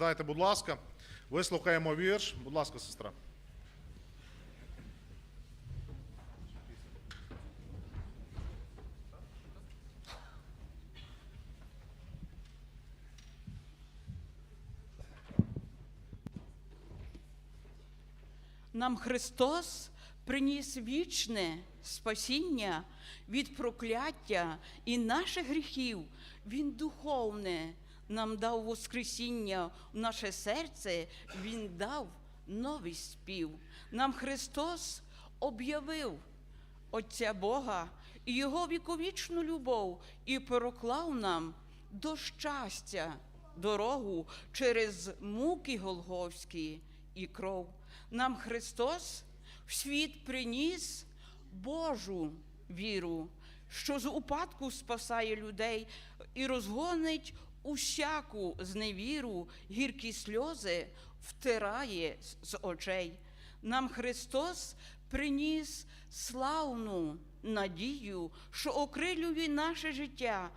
Сідайте, будь ласка. Вислухаємо вірш. Будь ласка, сестра. Нам Христос приніс вічне спасіння від прокляття і наших гріхів. Він духовне нам дав Воскресіння в наше серце, Він дав новий спів. Нам Христос об'явив Отця Бога і Його віковічну любов і проклав нам до щастя дорогу через муки Голговські і кров. Нам Христос в світ приніс Божу віру, що з упадку спасає людей і розгонить усяку зневіру, гіркі сльози втирає з- очей. Нам Христос приніс славну надію, що окрилює наше життя,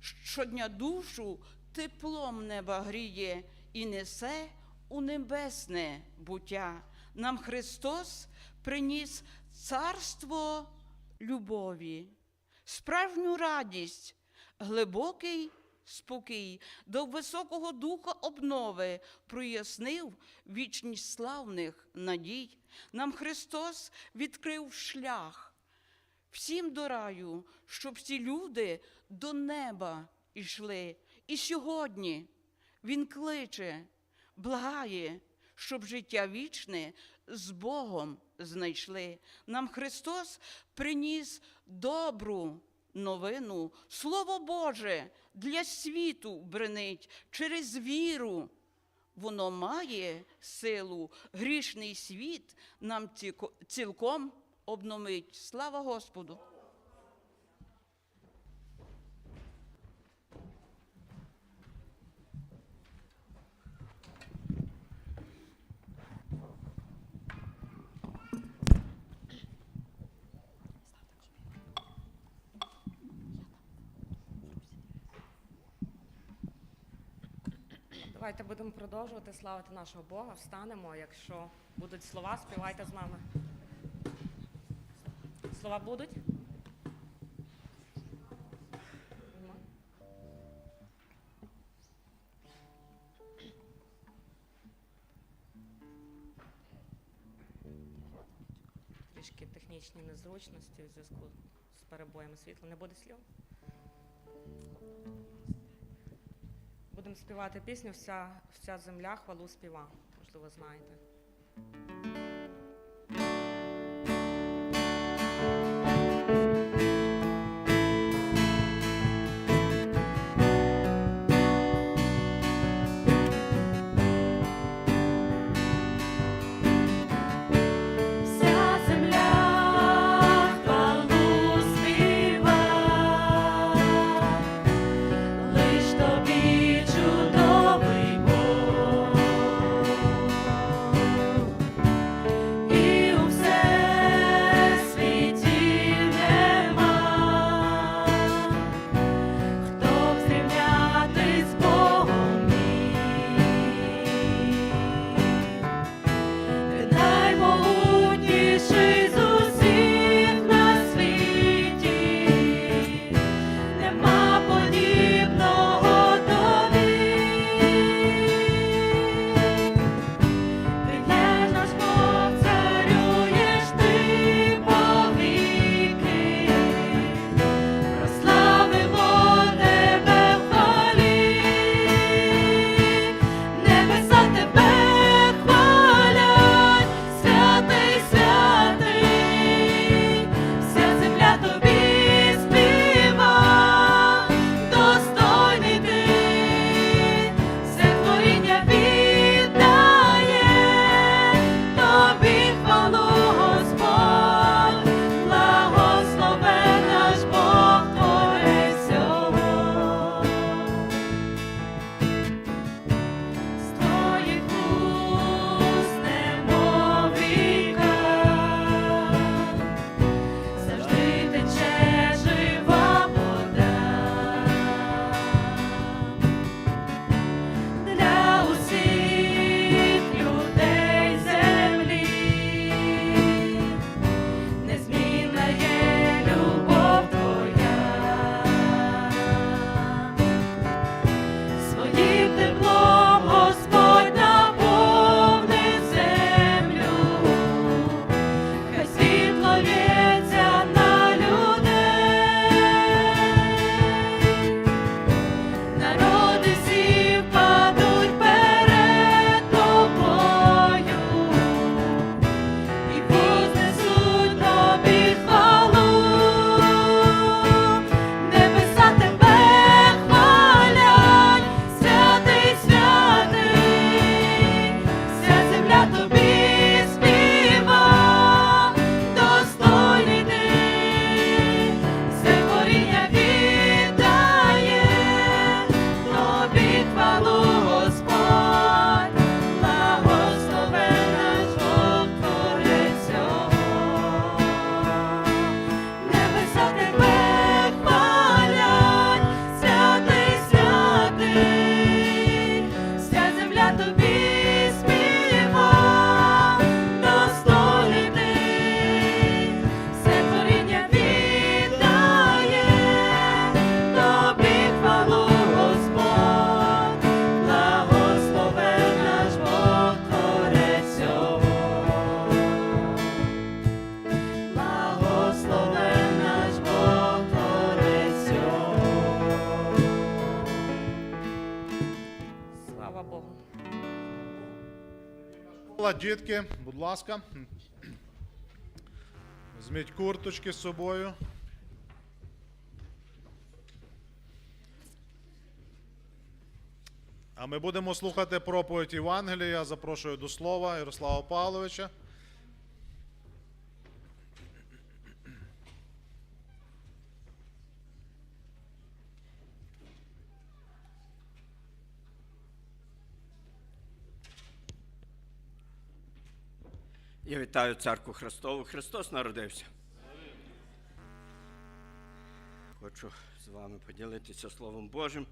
щодня душу теплом неба гріє і несе у небесне буття. Нам Христос приніс царство любові, справжню радість, глибокий спокій, до високого духа обнови прояснив вічність славних надій. Нам Христос відкрив шлях всім до раю, щоб всі люди до неба йшли. І сьогодні Він кличе, благає, щоб життя вічне з Богом знайшли. Нам Христос приніс добру новину, Слово Боже для світу бренить через віру. Воно має силу, грішний світ нам цілком обновить. Слава Господу! Давайте будемо продовжувати славити нашого Бога. Встанемо. Якщо будуть слова, співайте з нами. Слова будуть? Трішки технічні незручності у зв'язку з перебоями світла. Не буде слів? Співати пісню Вся, вся земля хвалу співа. Можливо, знаєте. Світла, дітки, будь ласка. Візьміть курточки з собою. А ми будемо слухати проповідь Євангелія. Я запрошую до слова Ярослава Павловича. Я вітаю церкву Христову. Христос народився. Хочу з вами поділитися Словом Божим,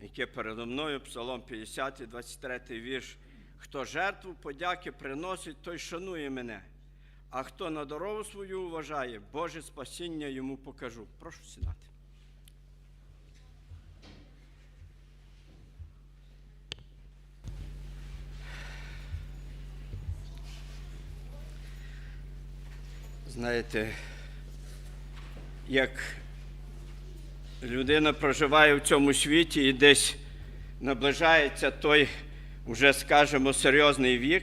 яке передо мною, Псалом 50, 23 вірш. Хто жертву подяки приносить, той шанує мене. А хто на дорогу свою вважає, Боже спасіння йому покажу. Прошу сідати. Знаєте, як людина проживає в цьому світі і десь наближається той, вже скажімо, серйозний вік,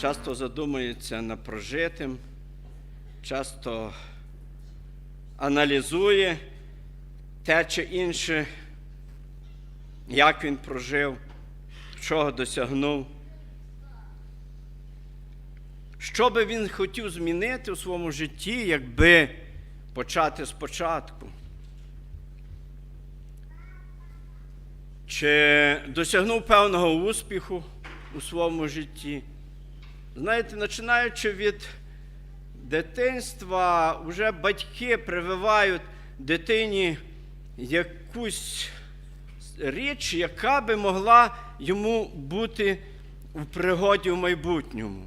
часто задумується над прожитим, часто аналізує те чи інше, як він прожив, чого досягнув. Що би він хотів змінити у своєму житті, якби почати спочатку? Чи досягнув певного успіху у своєму житті? Знаєте, починаючи від дитинства, вже батьки прививають дитині якусь річ, яка би могла йому бути в пригоді в майбутньому.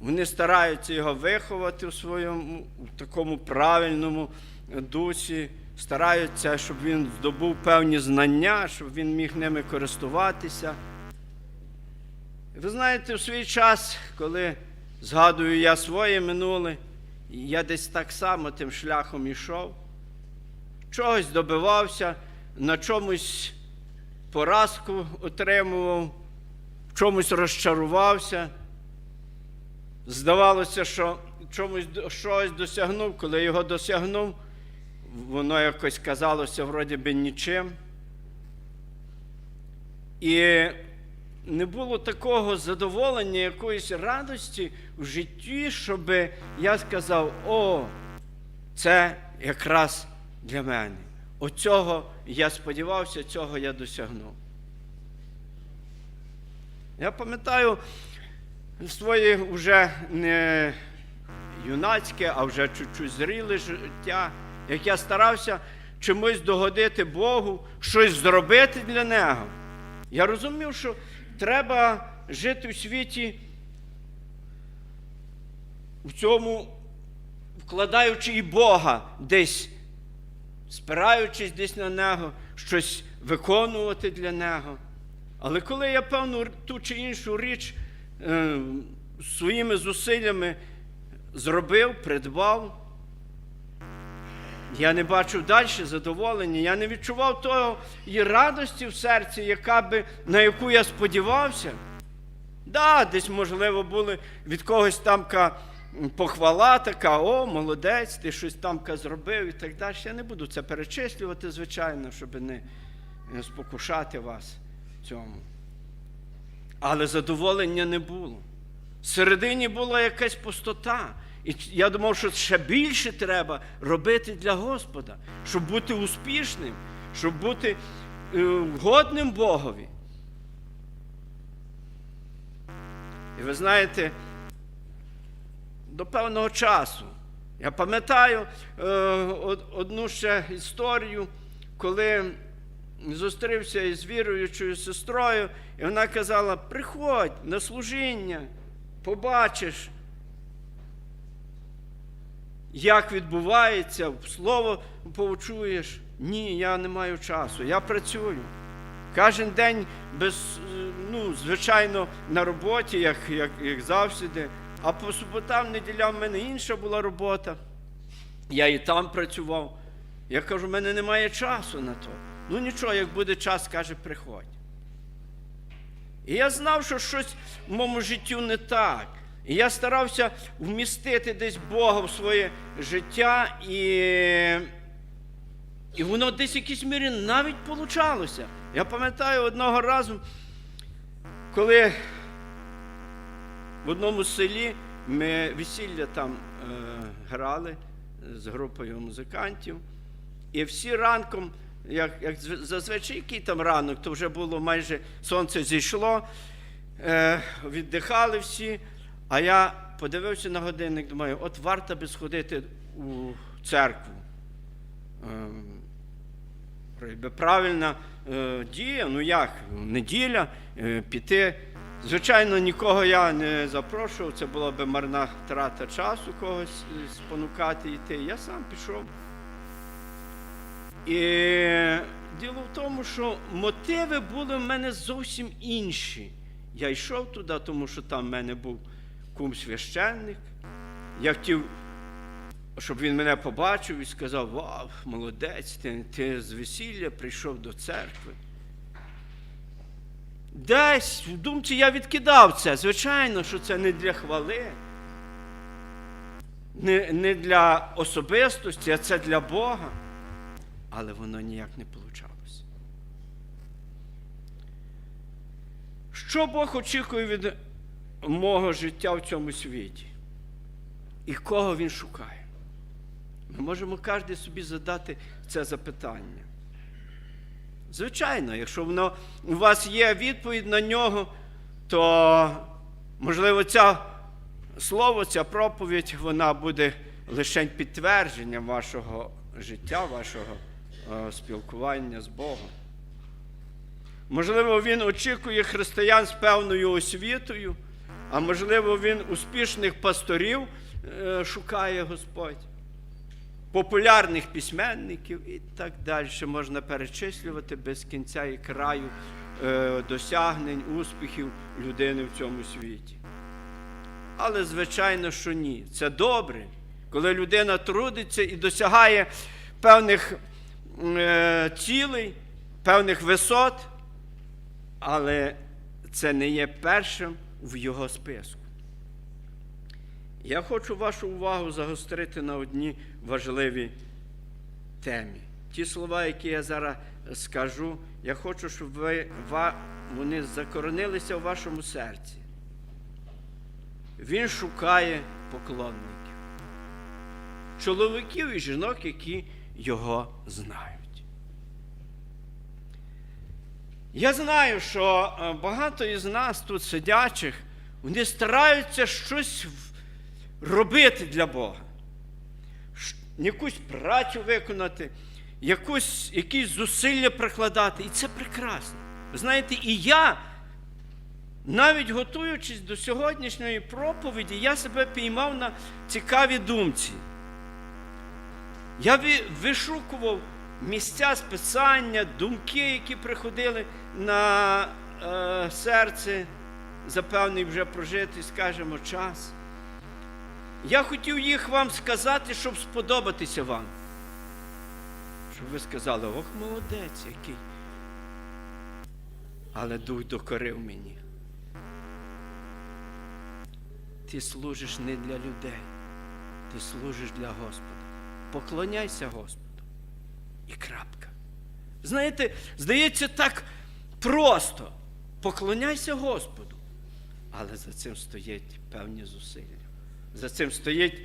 Вони стараються його виховати у своєму в такому правильному дусі, стараються, щоб він здобув певні знання, щоб він міг ними користуватися. Ви знаєте, в свій час, коли згадую я своє минуле, я десь так само тим шляхом ішов, чогось добивався, на чомусь поразку отримував, в чомусь розчарувався. Здавалося, що чомусь щось досягнув, коли його досягнув, воно якось казалося вроді би нічим. І не було такого задоволення, якоїсь радості в житті, щоб я сказав: о, це якраз для мене. Оцього я сподівався, цього я досягнув. Я пам'ятаю, своє вже не юнацьке, а вже чуть-чуть зріле життя, як я старався чимось догодити Богу, щось зробити для Нього. Я розумів, що треба жити у світі в цьому, вкладаючи і Бога десь, спираючись десь на нього, щось виконувати для нього. Але коли я певну ту чи іншу річ своїми зусиллями зробив, придбав, я не бачив далі задоволення, я не відчував і радості в серці, яка би, на яку я сподівався. Да, десь, можливо, були від когось там похвала така, о, молодець, ти щось там зробив і так далі. Я не буду це перечислювати, звичайно, щоб не спокушати вас в цьому. Але задоволення не було. Всередині була якась пустота. І я думав, що ще більше треба робити для Господа, щоб бути успішним, щоб бути е, годним Богові. І ви знаєте, до певного часу. Я пам'ятаю е, одну ще історію, коли зустрівся із віруючою сестрою, і вона казала: приходь на служіння, побачиш, як відбувається, слово почуєш. Ні, я не маю часу, я працюю. Кожен день без, ну, звичайно, на роботі, як, як, як завжди. А по суботам, неділям в мене інша була робота. Я і там працював. Я кажу, в мене немає часу на то. Ну нічого, як буде час, каже, приходь. І я знав, що щось в моєму життю не так. І я старався вмістити десь Бога в своє життя, і, і воно десь в якійсь мірі навіть получалося. Я пам'ятаю одного разу, коли в одному селі ми весілля там е, грали з групою музикантів. І всі ранком, як, як зазвичай, який там ранок, то вже було майже сонце зійшло, е, віддихали всі. А я подивився на годинник, думаю, от варто би сходити у церкву. Якби правильна е, дія, ну як, неділя, е, піти. Звичайно, нікого я не запрошував, це була би марна трата часу когось е, спонукати йти. Я сам пішов. І діло в тому, що мотиви були в мене зовсім інші. Я йшов туди, тому що там в мене був кум священник. Я хотів щоб він мене побачив і сказав: Вау, молодець, ти, ти з весілля прийшов до церкви. Десь в думці я відкидав це. Звичайно, що це не для хвали, не, не для особистості, а це для Бога. Але воно ніяк не вийшло. Що Бог очікує від мого життя в цьому світі? І кого він шукає? Ми можемо кожен собі задати це запитання. Звичайно, якщо воно, у вас є відповідь на нього, то, можливо, ця слово, ця проповідь, вона буде лише підтвердженням вашого життя, вашого спілкування з Богом. Можливо, він очікує християн з певною освітою, а можливо, він успішних пасторів е, шукає Господь, популярних письменників і так далі. Можна перечислювати без кінця і краю е, досягнень, успіхів людини в цьому світі. Але, звичайно, що ні. Це добре, коли людина трудиться і досягає певних е, цілей, певних висот, але це не є першим в його списку. Я хочу вашу увагу загострити на одній важливій темі. Ті слова, які я зараз скажу, я хочу, щоб ви, вони закоронилися в вашому серці. Він шукає поклонників, чоловіків і жінок, які його знають. Я знаю, що е, багато із нас тут сидячих, вони стараються щось робити для Бога. Якусь працю виконати, якусь, якісь зусилля прикладати. І це прекрасно. Знаєте, і я, навіть готуючись до сьогоднішньої проповіді, я себе піймав на цікавій думці. Я вишукував місця списання, думки, які приходили на е, серце за певний вже прожитий, скажімо, час. Я хотів їх вам сказати, щоб сподобатися вам. Щоб ви сказали, ох, молодець який. Але дух докорив мені. Ти служиш не для людей, ти служиш для Господа. Поклоняйся Господу. І крапка. Знаєте, здається, так просто. Поклоняйся Господу. Але за цим стоять певні зусилля. За цим стоїть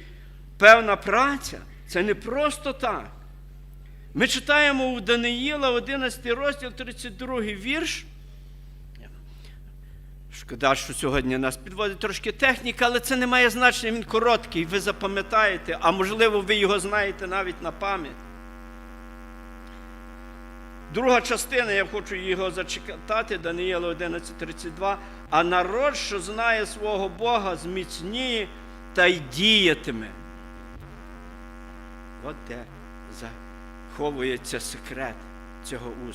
певна праця. Це не просто так. Ми читаємо у Даниїла 11 розділ, 32 вірш. Шкода, що сьогодні нас підводить трошки техніка, але це не має значення, він короткий, ви запам'ятаєте, а можливо, ви його знаєте навіть на пам'ять. Друга частина, я хочу його зачитати, Даниїла 11.32. А народ, що знає свого Бога, зміцніє та й діятиме. От де заховується секрет цього успіху.